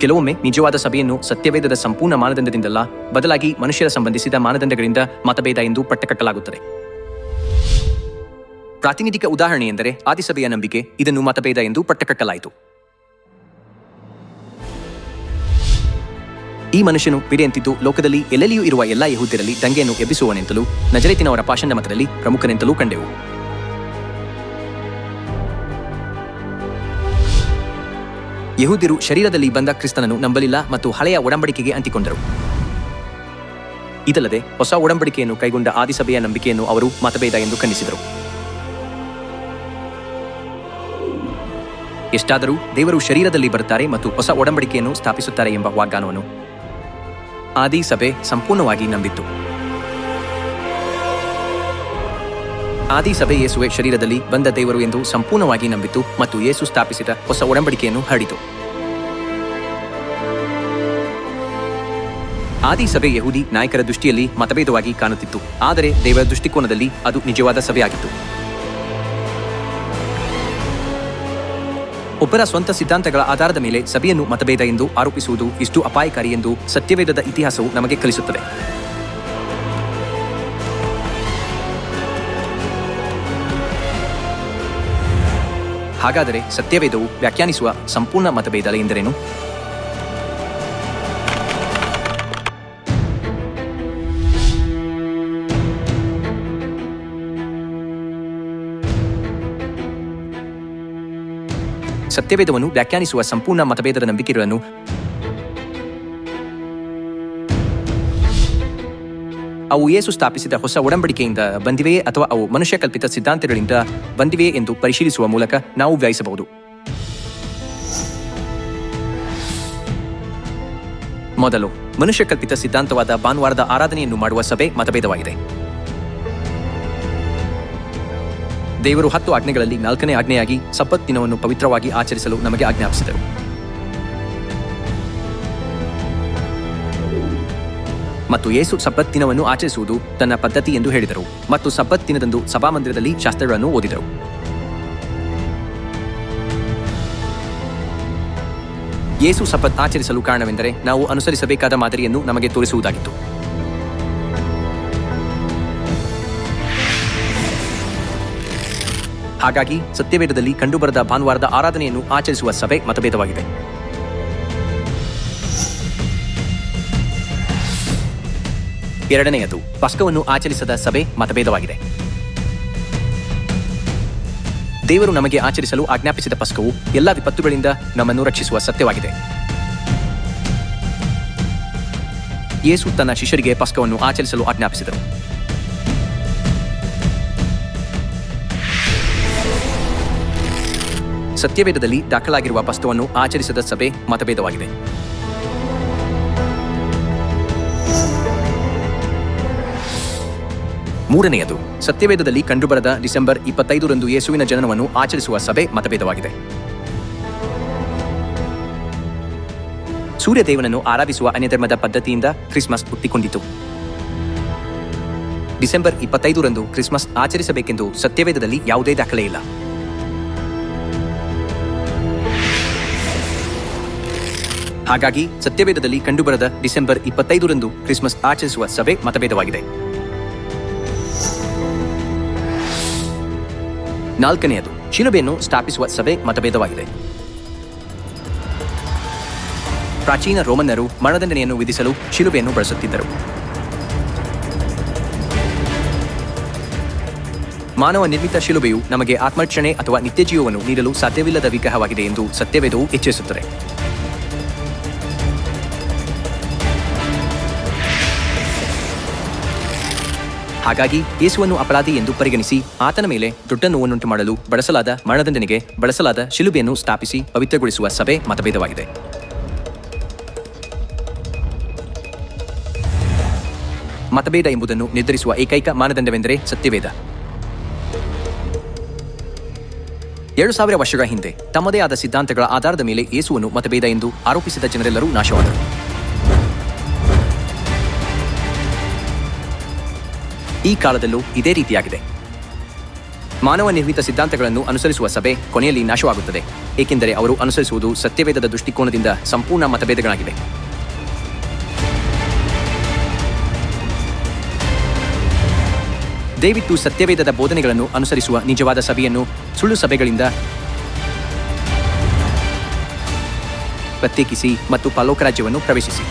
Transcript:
ಕೆಲವೊಮ್ಮೆ ನಿಜವಾದ ಸಭೆಯನ್ನು ಸತ್ಯವೇದದ ಸಂಪೂರ್ಣ ಮಾನದಂಡದಿಂದಲ್ಲ, ಬದಲಾಗಿ ಮನುಷ್ಯರ ಸಂಬಂಧಿಸಿದ ಮಾನದಂಡಗಳಿಂದ ಮತಭೇದ ಎಂದು ಪಟ್ಟಕಟ್ಟಲಾಗುತ್ತದೆ. ಪ್ರಾತಿನಿಧಿಕ ಉದಾಹರಣೆ ಎಂದರೆ ಆದಿಸಭೆಯ ನಂಬಿಕೆ, ಇದನ್ನು ಮತಭೇದ ಎಂದು ಪಟ್ಟಕಟ್ಟಲಾಯಿತು. ಈ ಮನುಷ್ಯನು ಪಿಡೆಯಂತಿದ್ದು ಲೋಕದಲ್ಲಿ ಎಲ್ಲೆಲ್ಲಿಯೂ ಇರುವ ಎಲ್ಲಾ ಯಹೂದ್ಯರಲ್ಲಿ ದಂಗೆಯನ್ನು ಎಬ್ಬಿಸುವನೆಂತಲೂ, ನಜರೇತಿನವರ ಪಾಷಂಡ ಮತದಲ್ಲಿ ಪ್ರಮುಖನೆಂತಲೂ ಕಂಡೆವು. ಯಹೂದ್ಯರು ಶರೀರದಲ್ಲಿ ಬಂದ ಕ್ರಿಸ್ತನನ್ನು ನಂಬಲಿಲ್ಲ ಮತ್ತು ಹಳೆಯ ಒಡಂಬಡಿಕೆಗೆ ಅಂಟಿಕೊಂಡರು. ಇದಲ್ಲದೆ ಹೊಸ ಒಡಂಬಡಿಕೆಯನ್ನು ಕೈಗೊಂಡ ಆದಿಸಭೆಯ ನಂಬಿಕೆಯನ್ನು ಅವರು ಮತಭೇದ ಎಂದು ಖಂಡಿಸಿದರು. ಎಷ್ಟಾದರೂ ದೇವರು ಶರೀರದಲ್ಲಿ ಬರುತ್ತಾರೆ ಮತ್ತು ಹೊಸ ಒಡಂಬಡಿಕೆಯನ್ನು ಸ್ಥಾಪಿಸುತ್ತಾರೆ ಎಂಬ ವಾಗ್ದಾನವನ್ನು ಆದಿ ಸಭೆ ಸಂಪೂರ್ಣವಾಗಿ ನಂಬಿತ್ತು. ಆದಿ ಸಭೆ ಯೇಸುವೆ ಶರೀರದಲ್ಲಿ ಬಂದ ದೇವರು ಎಂದು ಸಂಪೂರ್ಣವಾಗಿ ನಂಬಿತು ಮತ್ತು ಯೇಸು ಸ್ಥಾಪಿಸಿದ ಹೊಸ ಒಡಂಬಡಿಕೆಯನ್ನು ಹರಡಿತು. ಆದಿ ಸಭೆ ಯಹೂದಿ ನಾಯಕರ ದೃಷ್ಟಿಯಲ್ಲಿ ಮತಭೇದವಾಗಿ ಕಾಣುತ್ತಿತ್ತು. ಆದರೆ ದೇವರ ದೃಷ್ಟಿಕೋನದಲ್ಲಿ ಅದು ನಿಜವಾದ ಸಭೆಯಾಗಿತ್ತು. ಒಬ್ಬರ ಸ್ವಂತ ಸಿದ್ಧಾಂತಗಳ ಆಧಾರದ ಮೇಲೆ ಸಭೆಯನ್ನು ಮತಭೇದ ಎಂದು ಆರೋಪಿಸುವುದು ಇಷ್ಟು ಅಪಾಯಕಾರಿ ಎಂದು ಸತ್ಯವೇದದ ಇತಿಹಾಸವು ನಮಗೆ ಕಲಿಸುತ್ತದೆ. ಹಾಗಾದರೆ ಸತ್ಯವೇದವು ವ್ಯಾಖ್ಯಾನಿಸುವ ಸಂಪೂರ್ಣ ಮತಭೇದ ಎಂದರೇನು? ಸತ್ಯವೇದವನ್ನು ವ್ಯಾಖ್ಯಾನಿಸುವ ಸಂಪೂರ್ಣ ಮತಭೇದದ ನಂಬಿಕೆಗಳನ್ನು ಅವು ಯೇಸು ಸ್ಥಾಪಿಸಿದ ಹೊಸ ಒಡಂಬಡಿಕೆಯಿಂದ ಬಂದಿವೆಯೇ ಅಥವಾ ಅವು ಮನುಷ್ಯ ಕಲ್ಪಿತ ಸಿದ್ಧಾಂತಗಳಿಂದ ಬಂದಿವೆಯೇ ಎಂದು ಪರಿಶೀಲಿಸುವ ಮೂಲಕ ನಾವು ವ್ಯಯಿಸಬಹುದು. ಮೊದಲು, ಮನುಷ್ಯ ಕಲ್ಪಿತ ಸಿದ್ಧಾಂತವಾದ ಭಾನುವಾರದ ಆರಾಧನೆಯನ್ನು ಮಾಡುವ ಸಭೆ ಮತಭೇದವಾಗಿದೆ. ದೇವರು ಹತ್ತು ಆಜ್ಞೆಗಳಲ್ಲಿ ನಾಲ್ಕನೇ ಆಜ್ಞೆಯಾಗಿ ಸಪತ್ ದಿನವನ್ನು ಪವಿತ್ರವಾಗಿ ಆಚರಿಸಲು ನಮಗೆ ಆಜ್ಞಾಪಿಸಿದರು. ಮತ್ತು ಯೇಸು ಸಬ್ಬತ್ ದಿನವನ್ನು ಆಚರಿಸುವುದು ತನ್ನ ಪದ್ಧತಿ ಎಂದು ಹೇಳಿದರು ಮತ್ತು ಸಬ್ಬತ್ ದಿನದಂದು ಸಭಾಮಂದಿರದಲ್ಲಿ ಶಾಸ್ತ್ರಗಳನ್ನು ಓದಿದರು. ಯೇಸು ಸಬ್ಬತ್ ಆಚರಿಸಲು ಕಾರಣವೆಂದರೆ ನಾವು ಅನುಸರಿಸಬೇಕಾದ ಮಾದರಿಯನ್ನು ನಮಗೆ ತೋರಿಸುವುದಾಗಿತ್ತು. ಹಾಗಾಗಿ ಸತ್ಯವೇದದಲ್ಲಿ ಕಂಡುಬರದ ಭಾನುವಾರದ ಆರಾಧನೆಯನ್ನು ಆಚರಿಸುವ ಸಭೆ ಮತಭೇದವಾಗಿದೆ. ಎರಡನೆಯದು, ಪಸ್ಕವನ್ನು ಆಚರಿಸದ ಸಭೆ ಮತಭೇದವಾಗಿದೆ. ದೇವರು ನಮಗೆ ಆಚರಿಸಲು ಆಜ್ಞಾಪಿಸಿದ ಪಸ್ಕವು ಎಲ್ಲ ವಿಪತ್ತುಗಳಿಂದ ನಮ್ಮನ್ನು ರಕ್ಷಿಸುವ ಸತ್ಯವಾಗಿದೆ. ಯೇಸು ತನ್ನ ಶಿಷ್ಯರಿಗೆ ಪಸ್ಕವನ್ನು ಆಚರಿಸಲು ಆಜ್ಞಾಪಿಸಿದರು. ಸತ್ಯವೇದದಲ್ಲಿ ದಾಖಲಾಗಿರುವ ಪಸ್ತವನ್ನು ಆಚರಿಸದ ಸಭೆ ಮತಭೇದವಾಗಿದೆ. ಮೂರನೆಯದು, ಸತ್ಯವೇದದಲ್ಲಿ ಕಂಡುಬರದ ಡಿಸೆಂಬರ್ ಇಪ್ಪತ್ತೈದರಂದು ಯೇಸುವಿನ ಜನನವನ್ನು ಆಚರಿಸುವ ಸಭೆ ಮತಭೇದವಾಗಿದೆ. ಸೂರ್ಯದೇವನನ್ನು ಆರಾಧಿಸುವ ಅನ್ಯಧರ್ಮದ ಪದ್ಧತಿಯಿಂದ ಕ್ರಿಸ್ಮಸ್ ಹುಟ್ಟಿಕೊಂಡಿತು. ಡಿಸೆಂಬರ್ ಇಪ್ಪತ್ತೈದರಂದು ಕ್ರಿಸ್ಮಸ್ ಆಚರಿಸಬೇಕೆಂದು ಸತ್ಯವೇದದಲ್ಲಿ ಯಾವುದೇ ದಾಖಲೆ ಇಲ್ಲ. ಹಾಗಾಗಿ ಸತ್ಯವೇದದಲ್ಲಿ ಕಂಡುಬರದ ಡಿಸೆಂಬರ್ ಇಪ್ಪತ್ತೈದರಂದು ಕ್ರಿಸ್ಮಸ್ ಆಚರಿಸುವ ಸಭೆ ಮತಭೇದವಾಗಿದೆ. ನಾಲ್ಕನೆಯದು, ಶಿಲುಬೆಯನ್ನು ಸ್ಥಾಪಿಸುವ ಸಭೆ ಮತಭೇದವಾಗಿದೆ. ಪ್ರಾಚೀನ ರೋಮನ್ನರು ಮರಣದಂಡನೆಯನ್ನು ವಿಧಿಸಲು ಶಿಲುಬೆಯನ್ನು ಬಳಸುತ್ತಿದ್ದರು. ಮಾನವ ನಿರ್ಮಿತ ಶಿಲುಬೆಯು ನಮಗೆ ಆತ್ಮರಕ್ಷಣೆ ಅಥವಾ ನಿತ್ಯಜೀವವನ್ನು ನೀಡಲು ಸಾಧ್ಯವಿಲ್ಲದ ವಿಗ್ರಹವಾಗಿದೆ ಎಂದು ಸತ್ಯವೇದವು ಎಚ್ಚರಿಸುತ್ತದೆ. ಹಾಗಾಗಿ ಯೇಸುವನ್ನು ಅಪರಾಧಿ ಎಂದು ಪರಿಗಣಿಸಿ ಆತನ ಮೇಲೆ ದೊಡ್ಡ ನೋವನ್ನುಂಟು ಮಾಡಲು ಬಳಸಲಾದ ಮರಣದಂಡನೆಗೆ ಬಳಸಲಾದ ಶಿಲುಬೆಯನ್ನು ಸ್ಥಾಪಿಸಿ ಪವಿತ್ರಗೊಳಿಸುವ ಸಭೆ ಮತಭೇದವಾಗಿದೆ. ಮತಭೇದ ಎಂಬುದನ್ನು ನಿರ್ಧರಿಸುವ ಏಕೈಕ ಮಾನದಂಡವೆಂದರೆ ಸತ್ಯವೇದ. ಎರಡು ಸಾವಿರ ವರ್ಷಗಳ ಹಿಂದೆ ತಮ್ಮದೇ ಆದ ಸಿದ್ಧಾಂತಗಳ ಆಧಾರದ ಮೇಲೆ ಯೇಸುವನ್ನು ಮತಭೇದ ಎಂದು ಆರೋಪಿಸಿದ ಜನರೆಲ್ಲರೂ ನಾಶವಾದರು. ಈ ಕಾಲದಲ್ಲೂ ಇದೇ ರೀತಿಯಾಗಿದೆ. ಮಾನವ ನಿರ್ಮಿತ ಸಿದ್ಧಾಂತಗಳನ್ನು ಅನುಸರಿಸುವ ಸಭೆ ಕೊನೆಯಲ್ಲಿ ನಾಶವಾಗುತ್ತದೆ. ಏಕೆಂದರೆ ಅವರು ಅನುಸರಿಸುವುದು ಸತ್ಯವೇದದ ದೃಷ್ಟಿಕೋನದಿಂದ ಸಂಪೂರ್ಣ ಮತಭೇದಗಳಾಗಿವೆ. ದಯವಿಟ್ಟು ಸತ್ಯವೇದದ ಬೋಧನೆಗಳನ್ನು ಅನುಸರಿಸುವ ನಿಜವಾದ ಸಭೆಯನ್ನು ಸುಳ್ಳು ಸಭೆಗಳಿಂದ ಪ್ರತ್ಯೇಕಿಸಿ ಮತ್ತು ಪಾಲೋಕ ರಾಜ್ಯವನ್ನು ಪ್ರವೇಶಿಸಿ.